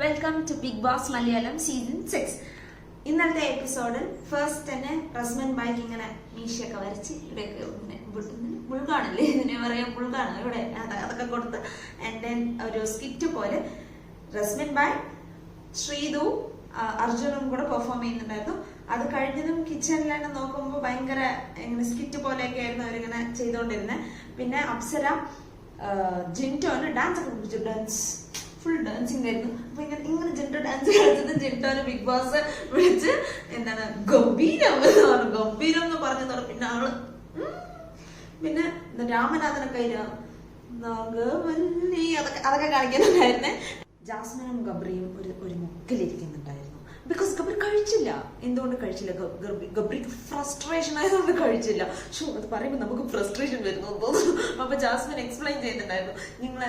Welcome to Bigg Boss Malayalam season six ഇന്നത്തെ എപ്പിസോഡിൽ first തന്നെ റസ്മൻ ബൈക്ക് ഇങ്ങനെ മീശയൊക്കെ വരച്ച് ഇവിടെയൊക്കെ ബുൾഗാണല്ലേ ഇതിനെ പറയാം ബുൾഗാണ് ഇവിടെ അത് അതൊക്കെ കൊടുത്ത് ആൻഡ് ദെൻ ഒരു സ്കിറ്റ് പോലെ റസ്മിൻ ബായ് ശ്രീതു അർജുനും കൂടെ പെർഫോം ചെയ്യുന്നുണ്ടായിരുന്നു. അത് കഴിഞ്ഞതും കിച്ചണിലാണ് നോക്കുമ്പോൾ ഭയങ്കര ഇങ്ങനെ സ്കിറ്റ് പോലെയൊക്കെ ആയിരുന്നു അവരിങ്ങനെ ചെയ്തുകൊണ്ടിരുന്നത് പിന്നെ അപ്സര ജിന്റോന് ഡാൻസ് ഒക്കെ ഡാൻസ് ഫുൾ ഡാൻസിങ് ആയിരുന്നു അപ്പൊ ഇങ്ങനെ ഇങ്ങനെ ജിന്റോ ഡാൻസ് കളിച്ചത് ഒരു ബിഗ് ബോസ് വിളിച്ച് എന്താണ് ഗംഭീരം എന്ന് പറഞ്ഞു ഗംഭീരം എന്ന് പറഞ്ഞു തുടങ്ങി പിന്നെ ആൾ പിന്നെ രാമനാഥനൊക്കെ. നാഗവല്ലി അതൊക്കെ അതൊക്കെ കാണിക്കുന്നുണ്ടായിരുന്നേ. ജാസ്മിനും ഗബ്രിയും ഒരു ഒരു മുക്കിലിരിക്കുന്നുണ്ടായിരുന്നു. ബിക്കോസ് ഗബ്രി കഴിച്ചില്ല. എന്തുകൊണ്ട് കഴിച്ചില്ല? ഗബ്രിക്ക് ഫ്രസ്ട്രേഷൻ ആയതുകൊണ്ട് കഴിച്ചില്ല. ഷോ അത് പറയുമ്പോൾ നമുക്ക് ഫ്രസ്ട്രേഷൻ വരുന്നു. തോന്നുന്നു അപ്പൊ ജാസ്മിൻ എക്സ്പ്ലെയിൻ ചെയ്യുന്നുണ്ടായിരുന്നു നിങ്ങൾ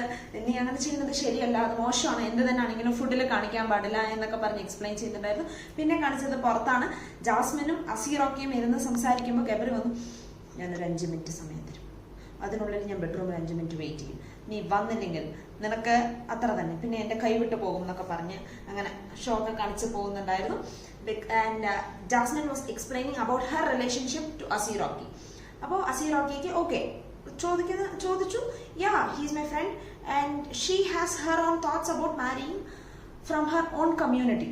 നീ അങ്ങനെ ചെയ്യുന്നത് ശരിയല്ല അത് മോശമാണ്. എന്ത് തന്നെയാണ് ഇങ്ങനെ ഫുഡിൽ കാണിക്കാൻ പാടില്ല എന്നൊക്കെ പറഞ്ഞ് എക്സ്പ്ലെയിൻ ചെയ്യുന്നുണ്ടായിരുന്നു പിന്നെ കാണിച്ചത് പുറത്താണ്. ജാസ്മിനും അസീറൊക്കെയും ഇരുന്ന് സംസാരിക്കുമ്പോൾ ഗബ്രി വന്നു ഞാനൊരു അഞ്ച് മിനിറ്റ് സമയം തരും. അതിനുള്ളിൽ ഞാൻ ബെഡ്റൂമിൽ അഞ്ച് മിനിറ്റ് വെയിറ്റ് ചെയ്യും. നീ വന്നില്ലെങ്കിൽ നിനക്ക് അത്ര തന്നെ. പിന്നെ എന്റെ കൈവിട്ട് പോകും എന്നൊക്കെ പറഞ്ഞ് അങ്ങനെ ഷോ ഒക്കെ കാണിച്ച് പോകുന്നുണ്ടായിരുന്നു. And Jasmin was explaining about her relationship to അസീറോക്കി അപ്പോൾ അസീറോക്കിക്ക് ഓക്കെ ചോദിക്കുന്ന ചോദിച്ചു. Yeah he's my friend and she has her own thoughts about marrying from her own community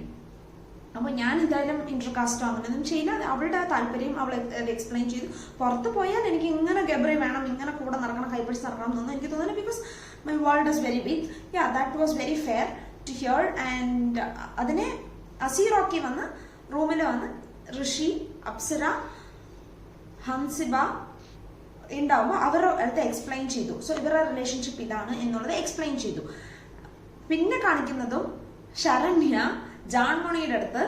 അപ്പോൾ ഞാൻ എന്തായാലും ഇന്റർകാസ്റ്റോ അങ്ങനെയൊന്നും ചെയ്യില്ല അവളുടെ താല്പര്യം അവൾ എക്സ്പ്ലെയിൻ ചെയ്തു. പുറത്ത് പോയാൽ എനിക്ക് ഇങ്ങനെ ഗബ്രി വേണം ഇങ്ങനെ കൂടെ നടക്കണം കൈപ്പിടിച്ച് നടക്കണം എന്നൊന്നും എനിക്ക് തോന്നുന്നില്ല because my world is very big yeah that was very fair to hear and അതിനെ അസീറോക്കി വന്ന് റൂമിൽ വന്ന് ഋഷി അപ്സര ഹംസിബ ഉണ്ടാവുമ്പോൾ അവർ അടുത്ത് എക്സ്പ്ലെയിൻ ചെയ്തു. സോ ഇവരുടെ റിലേഷൻഷിപ്പ് ഇതാണ് എന്നുള്ളത് എക്സ്പ്ലെയിൻ ചെയ്തു. പിന്നെ കാണിക്കുന്നതും ശരണ്യ ജാൻമണിയുടെ അടുത്ത്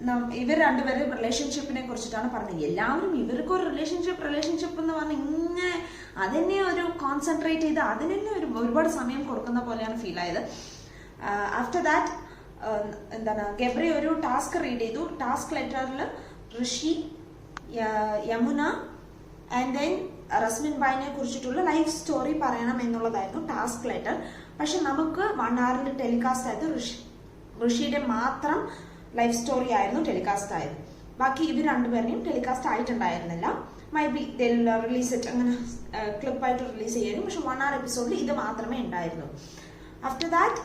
നം- ഇവർ രണ്ടുപേരും റിലേഷൻഷിപ്പിനെ കുറിച്ചിട്ടാണ് പറഞ്ഞത്. എല്ലാവരും ഇവർക്കൊരു റിലേഷൻഷിപ്പ് റിലേഷൻഷിപ്പ് എന്ന് പറഞ്ഞ് ഇങ്ങനെ അതിനെ ഒരു കോൺസെൻട്രേറ്റ് ചെയ്ത് അതിനെ ഒരു ഒരുപാട് സമയം കൊടുക്കുന്ന പോലെയാണ് ഫീൽ ആയത്. ആഫ്റ്റർ ദാറ്റ് എന്താണ് ഗബ്രി ഒരു ടാസ്ക് റീഡ് ചെയ്തു. ടാസ്ക് ലെറ്ററിൽ ഋഷി യമുന ആൻഡ് ദെൻ റസ്മിൻ ബായിനെ കുറിച്ചിട്ടുള്ള ലൈഫ് സ്റ്റോറി പറയണം എന്നുള്ളതായിരുന്നു ടാസ്ക് ലെറ്റർ പക്ഷെ നമുക്ക് വൺ അവറിൽ ടെലികാസ്റ്റ് ആയത് ഋഷി. ഋഷിയുടെ മാത്രം ലൈഫ് സ്റ്റോറി ആയിരുന്നു ടെലികാസ്റ്റ് ആയത്. ബാക്കി ഇവർ രണ്ടുപേരുടെയും ടെലികാസ്റ്റ് ആയിട്ടുണ്ടായിരുന്നില്ല. മൈ ബി റിലീസ് ഇറ്റ് അങ്ങനെ ക്ലിപ്പായിട്ട് റിലീസ് ചെയ്യാനും പക്ഷെ വൺ ആർ എപ്പിസോഡിൽ ഇത് മാത്രമേ ഉണ്ടായിരുന്നു ആഫ്റ്റർ ദാറ്റ്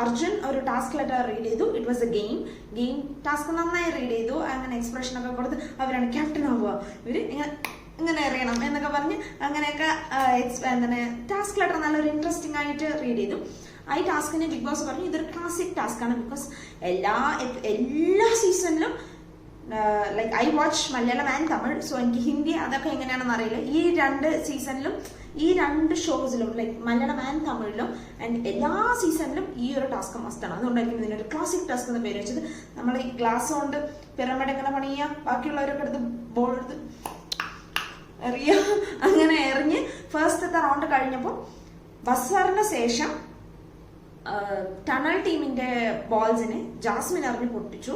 അർജുൻ ഒരു ടാസ്ക് ലെറ്റർ റീഡ് ചെയ്തു. It was a game game task നന്നായി റീഡ് ചെയ്തു. അങ്ങനെ എക്സ്പ്രഷൻ ഒക്കെ കൊടുത്ത് അവരാണ് ക്യാപ്റ്റൻ ആവുക. ഇവർ ഇങ്ങനെ ഇങ്ങനെ അറിയണം എന്നൊക്കെ പറഞ്ഞ് അങ്ങനെയൊക്കെ എന്താണ് ടാസ്ക് ലെറ്റർ നല്ലൊരു ഇൻട്രസ്റ്റിംഗ് ആയിട്ട് റീഡ് ചെയ്തു. ആ ഈ ടാസ്കിനെ ബിഗ് ബോസ് പറഞ്ഞു ഇതൊരു ക്ലാസിക് ടാസ്ക് ആണ് ബിക്കോസ് എല്ലാ എല്ലാ സീസണിലും like I watch Malayalam and Tamil so എനിക്ക് ഹിന്ദി അതൊക്കെ എങ്ങനെയാണെന്ന് അറിയില്ല. ഈ രണ്ട് സീസണിലും ഈ രണ്ട് ഷോസിലും ലൈക്ക് മലയാളം ആൻഡ് തമിഴിലും ആൻഡ് എല്ലാ സീസണിലും ഈ ഒരു ടാസ്ക് മസ്റ്റാണ് അതുകൊണ്ടായിരിക്കും ഇതിനൊരു ക്ലാസിക് ടാസ്ക് എന്ന് പേര് വെച്ചത്. നമ്മൾ ഈ ഗ്ലാസ് കൊണ്ട് പിറമിഡ് എങ്ങനെ പണിയുക ബാക്കിയുള്ളവരൊക്കെ എടുത്ത് ബോൾ എടുത്ത് എറിയ. അങ്ങനെ എറിഞ്ഞ് ഫസ്റ്റത്തെ റൗണ്ട് കഴിഞ്ഞപ്പോൾ ബസറിന് ശേഷം ടണൽ ടീമിന്റെ ബോൾസിനെ ജാസ്മിൻ എറിഞ്ഞ് പൊട്ടിച്ചു.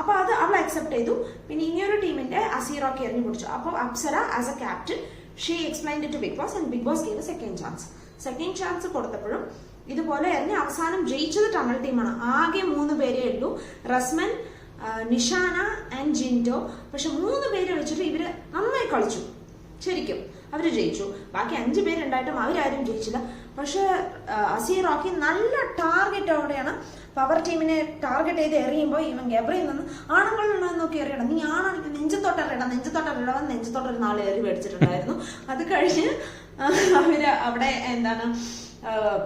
അപ്പൊ അത് അവൾ അക്സെപ്റ്റ് ചെയ്തു. പിന്നെ ഇനിയൊരു ടീമിന്റെ അസീറോക്ക് എറിഞ്ഞ് പൊട്ടിച്ചു. അപ്പോൾ Apsara as a captain she explain to Bigg Boss and Bigg Boss gave second chance second chance കൊടുത്തപ്പോഴും ഇതുപോലെ എറിഞ്ഞ് അവസാനം ജയിച്ചത് ടണൽ ടീമാണ്. ആകെ മൂന്ന് പേരേ ഉള്ളൂ. റസ്മൻ നിഷാന ആൻഡ് ജിൻഡോ. പക്ഷെ മൂന്ന് പേര് വെച്ചിട്ട് ഇവർ നന്നായി കളിച്ചു. ശരിക്കും അവർ ജയിച്ചു. ബാക്കി അഞ്ചു പേരുണ്ടായിട്ടും അവരാരും ജയിച്ചില്ല. പക്ഷേ അസീർ റോക്കി നല്ല ടാർഗറ്റോടെയാണ് പവർ ടീമിനെ ടാർഗറ്റ് ചെയ്ത് എറിയുമ്പോൾ ഇവൻ ഗബ്രയിൽ നിന്ന് ആണുങ്ങളിൽ നിന്ന് എറിയണം. നീ ആണാണെങ്കിൽ നെഞ്ചത്തോട്ട് എറിയണം നെഞ്ചത്തോട്ട് എറിയണം നാളെ എറി മേടിച്ചിട്ടുണ്ടായിരുന്നു. അത് കഴിഞ്ഞ് അവർ അവിടെ എന്താണ്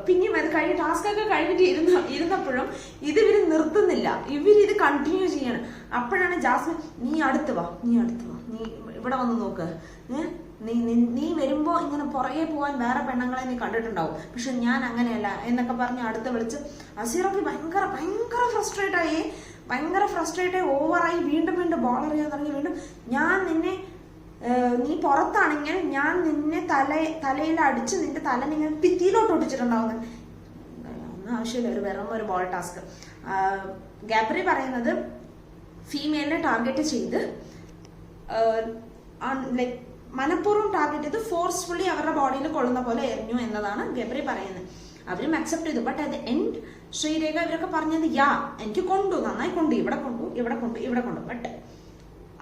പിന്നെയും അത് കഴിഞ്ഞ് ടാസ്ക് ഒക്കെ കഴിഞ്ഞിട്ട് ഇരുന്ന ഇരുന്നപ്പോഴും ഇത് ഇവർ നിർത്തുന്നില്ല. ഇവർ ഇത് കണ്ടിന്യൂ ചെയ്യണം. അപ്പോഴാണ് ജാസ്മിൻ നീ അടുത്ത് വാ നീ അടുത്ത് വാ. നീ ഇവിടെ വന്ന് നോക്ക്. നീ നീ- നീ വരുമ്പോ ഇങ്ങനെ പുറകെ പോകാൻ വേറെ പെണ്ണുങ്ങളെ നീ കണ്ടിട്ടുണ്ടാവും. പക്ഷെ ഞാൻ അങ്ങനെയല്ല. എന്നൊക്കെ പറഞ്ഞ് അടുത്ത് വിളിച്ച് അസീറൊക്കെ ഭയങ്കര ഭയങ്കര ഫ്രസ്ട്രേറ്റ് ആയി. ഭയങ്കര ഫ്രസ്ട്രേറ്റ് ആയി. ഓവറായി വീണ്ടും വീണ്ടും ബോൾ എറിയാൻ തുടങ്ങി. വീണ്ടും ഞാൻ നിന്നെ നീ പുറത്താണെങ്കിൽ ഞാൻ നിന്നെ തല തലയിൽ അടിച്ച് നിന്റെ തല നിങ്ങൾ ഭിത്തിയിലോട്ട് ഒട്ടിച്ചിട്ടുണ്ടാവുന്നു ഒന്നും ആവശ്യമില്ല ഒരു വെറും ഒരു ബോൾ ടാസ്ക് ഗാബ്രി പറയുന്നത് ഫീമെയിലിനെ ടാർഗറ്റ് ചെയ്ത് ലൈക് മനഃപൂർവം ടാർഗറ്റ് ചെയ്ത് ഫോഴ്സ്ഫുള്ളി അവരുടെ ബോഡിയിൽ കൊള്ളുന്ന പോലെ എറിഞ്ഞു എന്നതാണ് ഗബ്രി പറയുന്നത്. അവരും അക്സെപ്റ്റ് ചെയ്തു. But at the end Sreerekha ഇവരൊക്കെ പറഞ്ഞത് യാ എനിക്ക് കൊണ്ടു നന്നായി കൊണ്ടു ഇവിടെ കൊണ്ടു ഇവിടെ കൊണ്ടു ഇവിടെ കൊണ്ടു. ബട്ട്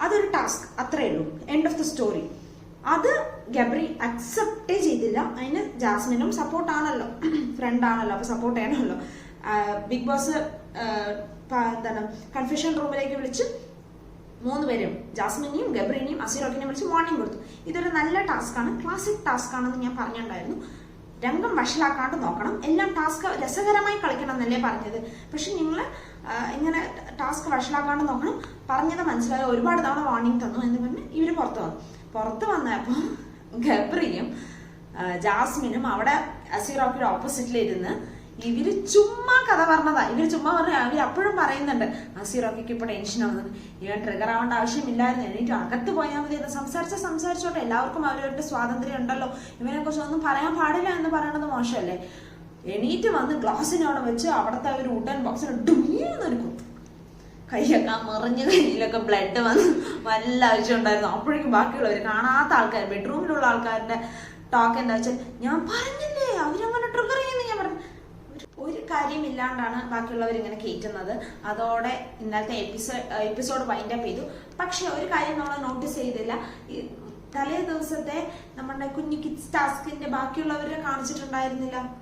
അതൊരു ടാസ്ക് അത്രേ ഉള്ളൂ. എൻഡ് ഓഫ് ദ സ്റ്റോറി അത് ഗബ്രി അക്സെപ്റ്റേ ചെയ്തില്ല. അതിന് ജാസ്മിനും സപ്പോർട്ട് ആണല്ലോ. ഫ്രണ്ട് ആണല്ലോ. അപ്പൊ സപ്പോർട്ട് ചെയ്യണമല്ലോ. ബിഗ് ബോസ് എന്താണ് കൺഫ്യൂഷൻ റൂമിലേക്ക് വിളിച്ച് മൂന്ന് പേരും ജാസ്മിനെയും ഗബ്രീനെയും അസീറോക്കിനെയും വിളിച്ച് വാർണിംഗ് കൊടുത്തു. ഇതൊരു നല്ല ടാസ്ക് ആണ്. ക്ലാസിക് ടാസ്ക് ആണെന്ന് ഞാൻ പറഞ്ഞിട്ടുണ്ടായിരുന്നു. രംഗം വഷളാക്കാണ്ട് നോക്കണം. എല്ലാം ടാസ്ക് രസകരമായി കളിക്കണം എന്നല്ലേ പറഞ്ഞത്. പക്ഷെ നിങ്ങൾ ഇങ്ങനെ ടാസ്ക് വഷളാക്കാണ്ട് നോക്കണം. പറഞ്ഞത് മനസ്സിലായ ഒരുപാട് തവണ വാർണിംഗ് തന്നു എന്ന് പറഞ്ഞ് ഇവർ പുറത്ത് വന്നു. പുറത്ത് വന്നപ്പോൾ ഗബ്രിയും ജാസ്മിനും അവിടെ അസീറോക്കിയുടെ ഓപ്പോസിറ്റിലിരുന്ന് ഇവർ ചുമ്മാ കഥ പറഞ്ഞതാ. ഇവർ ചുമ്മാ പറഞ്ഞ അവർ അപ്പോഴും പറയുന്നുണ്ട് അസീറോക്കിക്ക് ഇപ്പൊ ടെൻഷൻ ആവുന്നത്. ഇവൻ ട്രിഗർ ആവേണ്ട ആവശ്യമില്ലായിരുന്നു. എനിക്ക് അകത്ത് പോയാൽ മതി എന്ന് സംസാരിച്ച സംസാരിച്ചോട്ടെ. എല്ലാവർക്കും അവരവരുടെ സ്വാതന്ത്ര്യം ഉണ്ടല്ലോ. ഇവനെ കുറിച്ച് ഒന്നും പറയാൻ പാടില്ല എന്ന് പറയണത് മോശമല്ലേ? എണീറ്റ് വന്ന് ഗ്ലാസ്സിനവിടെ വെച്ച് അവിടുത്തെ ഒരു ഉടൻ ബോക്സിന് ഡുമിയെന്നൊരു കുത്ത്. കൈയൊക്കെ മറിഞ്ഞ കയ്യിലൊക്കെ ബ്ലഡ് വന്ന് വല്ല ആവശ്യമുണ്ടായിരുന്നു അപ്പോഴേക്കും ബാക്കിയുള്ളവർ കാണാത്ത ആൾക്കാർ ബെഡ്റൂമിലുള്ള ആൾക്കാരുടെ ടോക്ക് എന്താ വെച്ചാൽ ഞാൻ പറഞ്ഞില്ലേ അവരങ്ങനെ ട്രിഗർ ഒരു- കാര്യമില്ലാണ്ടാണ് ബാക്കിയുള്ളവർ ഇങ്ങനെ കയറ്റുന്നത് അതോടെ ഇന്നത്തെ എപ്പിസോഡ് എപ്പിസോഡ് വൈൻഡ് അപ്പ് ചെയ്തു. പക്ഷെ ഒരു കാര്യം നമ്മൾ നോട്ടീസ് ചെയ്തില്ല. തലേ ദിവസത്തെ നമ്മുടെ കുഞ്ഞു കിഡ്സ് ടാസ്കിന്റെ ബാക്കിയുള്ളവരെ കാണിച്ചിട്ടുണ്ടായിരുന്നില്ല.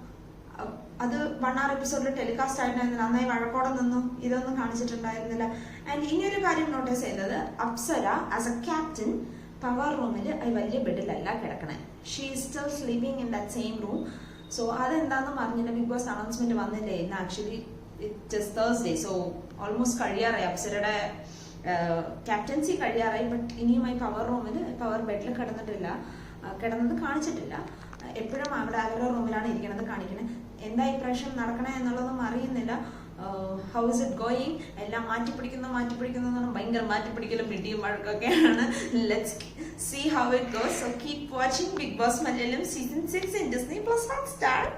അത് വൺ ആർ എപ്പിസോഡിൽ ടെലികാസ്റ്റ് ആയിട്ടുണ്ടായിരുന്നില്ല നന്നായി വഴക്കോടെ നിന്നും. ഇതൊന്നും കാണിച്ചിട്ടുണ്ടായിരുന്നില്ല. ആൻഡ് ഇനിയൊരു കാര്യം നോട്ടീസ് ചെയ്തത്. Apsara as a captain power റൂമിൽ വലിയ ബെഡിലല്ല കിടക്കണേ. She still sleeping in the same room so അതെന്താണെന്ന് പറഞ്ഞില്ല. ബിഗ് ബോസ് അനൗൺസ്മെന്റ് വന്നില്ലേ ഇന്ന്? Actually it Thursday so almost കഴിയാറായി. അപ്സരയുടെ ക്യാപ്റ്റൻസി കഴിയാറായി. ബട്ട് ഇനിയുമായി പവർ റൂമിൽ പവർ ബെഡിൽ കിടന്നിട്ടില്ല. കിടന്നത് കാണിച്ചിട്ടില്ല. എപ്പോഴും അവിടെ അവരുടെ റൂമിലാണ് ഇരിക്കണത് കാണിക്കണേ. എന്താ ഇപ്രാവശ്യം പ്രാവശ്യം നടക്കണേ എന്നുള്ളതും അറിയുന്നില്ല. ഹൗ ഇസ് ഇറ്റ് ഗോയിങ് എല്ലാം മാറ്റിപ്പിടിക്കുന്നു മാറ്റിപ്പിടിക്കുന്നു എന്ന് പറഞ്ഞാൽ ഭയങ്കര മാറ്റിപ്പിടിക്കലും പിടിയും വഴക്കൊക്കെയാണ്. Let's see how it goes so keep watching Bigg Boss Malayalam season six in plus Hotstar